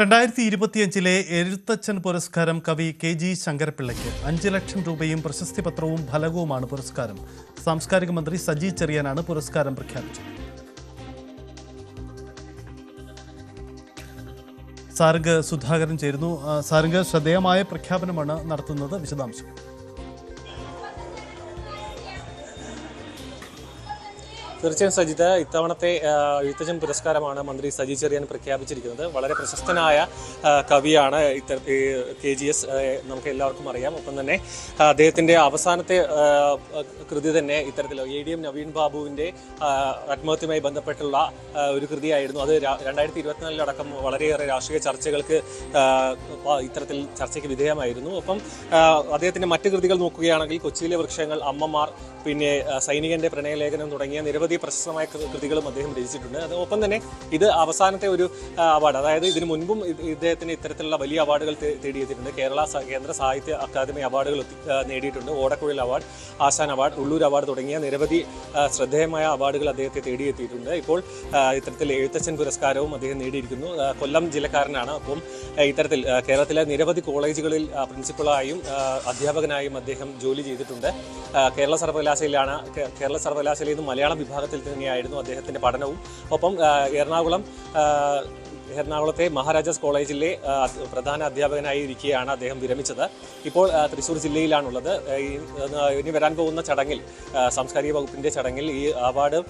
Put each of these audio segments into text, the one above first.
രണ്ടായിരത്തി ഇരുപത്തിയഞ്ചിലെ എഴുത്തച്ഛൻ പുരസ്കാരം കവി കെ ജി ശങ്കരപ്പിള്ളയ്ക്ക് അഞ്ച് ലക്ഷം രൂപയും പ്രശസ്തി പത്രവും ഫലകവുമാണ് പുരസ്കാരം. സാംസ്കാരിക മന്ത്രി സജി ചെറിയാനാണ് പുരസ്കാരം പ്രഖ്യാപിച്ചത്. സാരംഗ് സുധാകരൻ ചേരുന്നു. സാരംഗ് ശ്രദ്ധേയമായ പ്രഖ്യാപനമാണ് നടത്തുന്നത്. വിശദാംശം. തീർച്ചയായും സജിത ഇത്തവണത്തെ എഴുത്തച്ഛൻ പുരസ്കാരമാണ് മന്ത്രി സജി ചെറിയാൻ പ്രഖ്യാപിച്ചിരിക്കുന്നത്. വളരെ പ്രശസ്തനായ കവിയാണ് ഇത്ത കെ ജി എസ് നമുക്ക് എല്ലാവർക്കും അറിയാം. ഒപ്പം തന്നെ അദ്ദേഹത്തിന്റെ അവസാനത്തെ കൃതി തന്നെ ഇത്തരത്തിൽ എ ഡി എം നവീൻ ബാബുവിന്റെ ആത്മഹത്യയുമായി ബന്ധപ്പെട്ടുള്ള ഒരു കൃതിയായിരുന്നു. അത് രണ്ടായിരത്തി ഇരുപത്തിനാലിലടക്കം വളരെയേറെ രാഷ്ട്രീയ ചർച്ചകൾക്ക് ഇത്തരത്തിൽ ചർച്ചയ്ക്ക് വിധേയമായിരുന്നു. ഒപ്പം അദ്ദേഹത്തിന്റെ മറ്റ് കൃതികൾ നോക്കുകയാണെങ്കിൽ കൊച്ചിയിലെ വൃക്ഷങ്ങൾ അമ്മമാർ പിന്നെ സൈനികന്റെ പ്രണയലേഖനം തുടങ്ങിയ നിരവധി പ്രശസ്തമായ കൃ- കൃതികളും അദ്ദേഹം രചിച്ചിട്ടുണ്ട്. അത് ഒപ്പം തന്നെ ഇത് അവസാനത്തെ ഒരു അവാർഡ് അതായത് ഇതിനു മുൻപും ഇദ്ദേഹത്തിന് ഇത്തരത്തിലുള്ള വലിയ അവാർഡുകൾ തേടിയെത്തിയിട്ടുണ്ട്. കേരള കേന്ദ്ര സാഹിത്യ അക്കാദമി അവാർഡുകൾ നേടിയിട്ടുണ്ട്. Odakkuzhal award Asan award Ulloor award തുടങ്ങിയ നിരവധി ശ്രദ്ധേയമായ അവാർഡുകൾ അദ്ദേഹത്തെ തേടിയെത്തിയിട്ടുണ്ട്. ഇപ്പോൾ ഇത്തരത്തിൽ എഴുത്തച്ഛൻ പുരസ്കാരവും അദ്ദേഹം നേടിയിരിക്കുന്നു. കൊല്ലം ജില്ലക്കാരനാണ്. അപ്പം ഇത്തരത്തിൽ കേരളത്തിലെ നിരവധി കോളേജുകളിൽ പ്രിൻസിപ്പളായും അധ്യാപകനായും അദ്ദേഹം ജോലി ചെയ്തിട്ടുണ്ട്. കേരള സർവകലാശാലയിലാണ് കേരള സർവകലാശാലയിൽ നിന്ന് മലയാളം വിഭാഗത്തിൽ തന്നെയായിരുന്നു അദ്ദേഹത്തിന്റെ പഠനവും. ഒപ്പം എറണാകുളം എറണാകുളത്തെ മഹാരാജാസ് കോളേജിലെ പ്രധാന അധ്യാപകനായി ഇരിക്കുകയാണ് അദ്ദേഹം വിരമിച്ചത്. ഇപ്പോൾ തൃശ്ശൂർ ജില്ലയിലാണുള്ളത്. ഇനി വരാൻ പോകുന്ന ചടങ്ങിൽ സാംസ്കാരിക വകുപ്പിന്റെ ചടങ്ങിൽ ഈ അവാർഡ്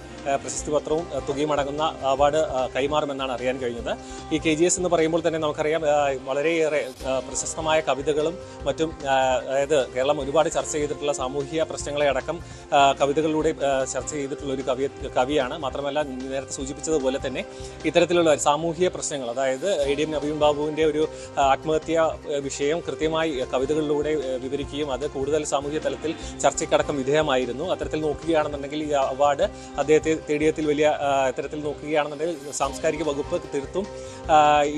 പ്രശസ്തി പത്രവും തുകയും അടങ്ങുന്ന അവാർഡ് കൈമാറുമെന്നാണ് അറിയാൻ കഴിഞ്ഞത്. ഈ കെ ജി എസ് എന്ന് പറയുമ്പോൾ തന്നെ നമുക്കറിയാം വളരെയേറെ പ്രശസ്തമായ കവിതകളും മറ്റും അതായത് കേരളം ഒരുപാട് ചർച്ച ചെയ്തിട്ടുള്ള സാമൂഹിക പ്രശ്നങ്ങളെ അടക്കം കവിതകളിലൂടെ ചർച്ച ചെയ്തിട്ടുള്ള ഒരു കവി കവിയാണ്. മാത്രമല്ല നേരത്തെ സൂചിപ്പിച്ചതുപോലെ തന്നെ ഇത്തരത്തിലുള്ള സാമൂഹിക പ്രശ്നങ്ങൾ അതായത് എ ഡി എം നവീൻ ബാബുവിന്റെ ഒരു ആത്മഹത്യ വിഷയം കൃത്യമായി കവിതകളിലൂടെ വിവരിക്കുകയും അത് കൂടുതൽ സാമൂഹ്യ തലത്തിൽ ചർച്ചയ്ക്കടക്കം വിധേയമായിരുന്നു. അത്തരത്തിൽ നോക്കുകയാണെന്നുണ്ടെങ്കിൽ ഈ അവാർഡ് അദ്ദേഹത്തെ തേടിയത്തിൽ വലിയ ഇത്തരത്തിൽ നോക്കുകയാണെന്നുണ്ടെങ്കിൽ സാംസ്കാരിക വകുപ്പ് തീർത്തും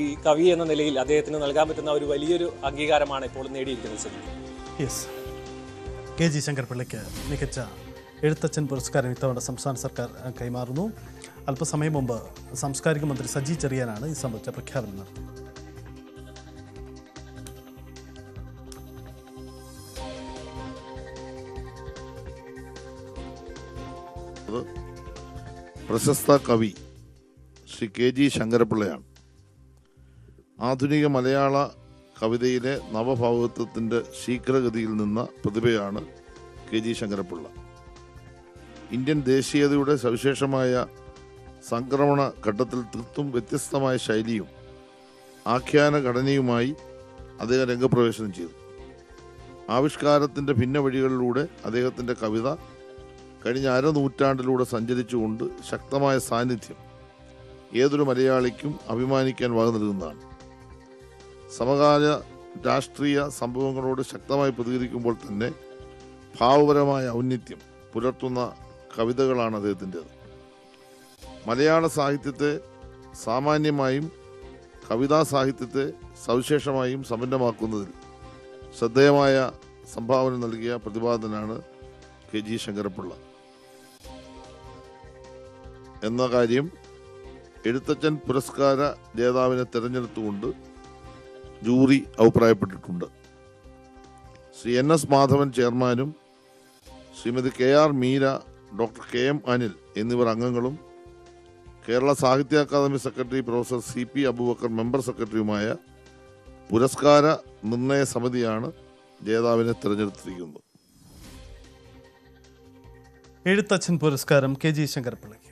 ഈ കവി എന്ന നിലയിൽ അദ്ദേഹത്തിന് നൽകാൻ പറ്റുന്ന ഒരു വലിയൊരു അംഗീകാരമാണ് ഇപ്പോൾ നേടിയിരിക്കുന്നത്. യെസ് കെ ജി ശങ്കർ പിള്ളയ്ക്ക് മികച്ച എഴുത്തച്ഛൻ പുരസ്കാരം ഇത്തവണ സംസ്ഥാന സർക്കാർ കൈമാറുന്നു. അല്പസമയം മുമ്പ് സാംസ്കാരിക മന്ത്രി സജി ചെറിയാനാണ് ഈ സംബന്ധിച്ച പ്രഖ്യാപനം നടത്തിയത്. പ്രശസ്ത കവി ശ്രീ കെ ജി ശങ്കരപിള്ളയാണ് ആധുനിക മലയാള കവിതയിലെ നവഭാവത്വത്തിന്റെ ശീഘ്രഗതിയിൽ നിന്ന പ്രതിഭയാണ് കെ ജി ശങ്കരപിള്ള ഇന്ത്യൻ ദേശീയതയുടെ സവിശേഷമായ സംക്രമണ ഘട്ടത്തിൽ തീർത്തും വ്യത്യസ്തമായ ശൈലിയും ആഖ്യാന ഘടനയുമായി അദ്ദേഹം രംഗപ്രവേശനം ചെയ്തു. ആവിഷ്കാരത്തിന്റെ ഭിന്ന വഴികളിലൂടെ അദ്ദേഹത്തിന്റെ കവിത കഴിഞ്ഞ അരനൂറ്റാണ്ടിലൂടെ സഞ്ചരിച്ചുകൊണ്ട് ശക്തമായ സാന്നിധ്യം ഏതൊരു മലയാളിക്കും അഭിമാനിക്കാൻ വക നൽകുന്നതാണ്. സമകാല രാഷ്ട്രീയ സംഭവങ്ങളോട് ശക്തമായി പ്രതികരിക്കുമ്പോൾ തന്നെ ഭാവപരമായ ഔന്നിത്യം പുലർത്തുന്ന കവിതകളാണ് അദ്ദേഹത്തിന്റെത്. മലയാള സാഹിത്യത്തെ സാമാന്യമായും കവിതാ സാഹിത്യത്തെ സവിശേഷമായും സമ്പന്നമാക്കുന്നതിൽ ശ്രദ്ധേയമായ സംഭാവന നൽകിയ പ്രതിപാദനാണ് കെ ജി ശങ്കരപ്പിള്ള. എന്ന കാര്യം എഴുത്തച്ഛൻ പുരസ്കാര ജേതാവിനെ തിരഞ്ഞെടുത്തുകൊണ്ട് ജൂറി അഭിപ്രായപ്പെട്ടിട്ടുണ്ട്. ശ്രീ എൻ എസ് മാധവൻ ചെയർമാനും Shrimati K R Meera doctor K M Anil എന്നിവർ അംഗങ്ങളും Kerala Sahitya Akademi secretary professor C P Aboobacker member സെക്രട്ടറിയുമായ പുരസ്കാര നിർണയ സമിതിയാണ് ജേതാവിനെ തിരഞ്ഞെടുത്തിരിക്കുന്നത്. എഴുത്തച്ഛൻ പുരസ്കാരം കെ ജി ശങ്കരപിള്ളയ്ക്ക്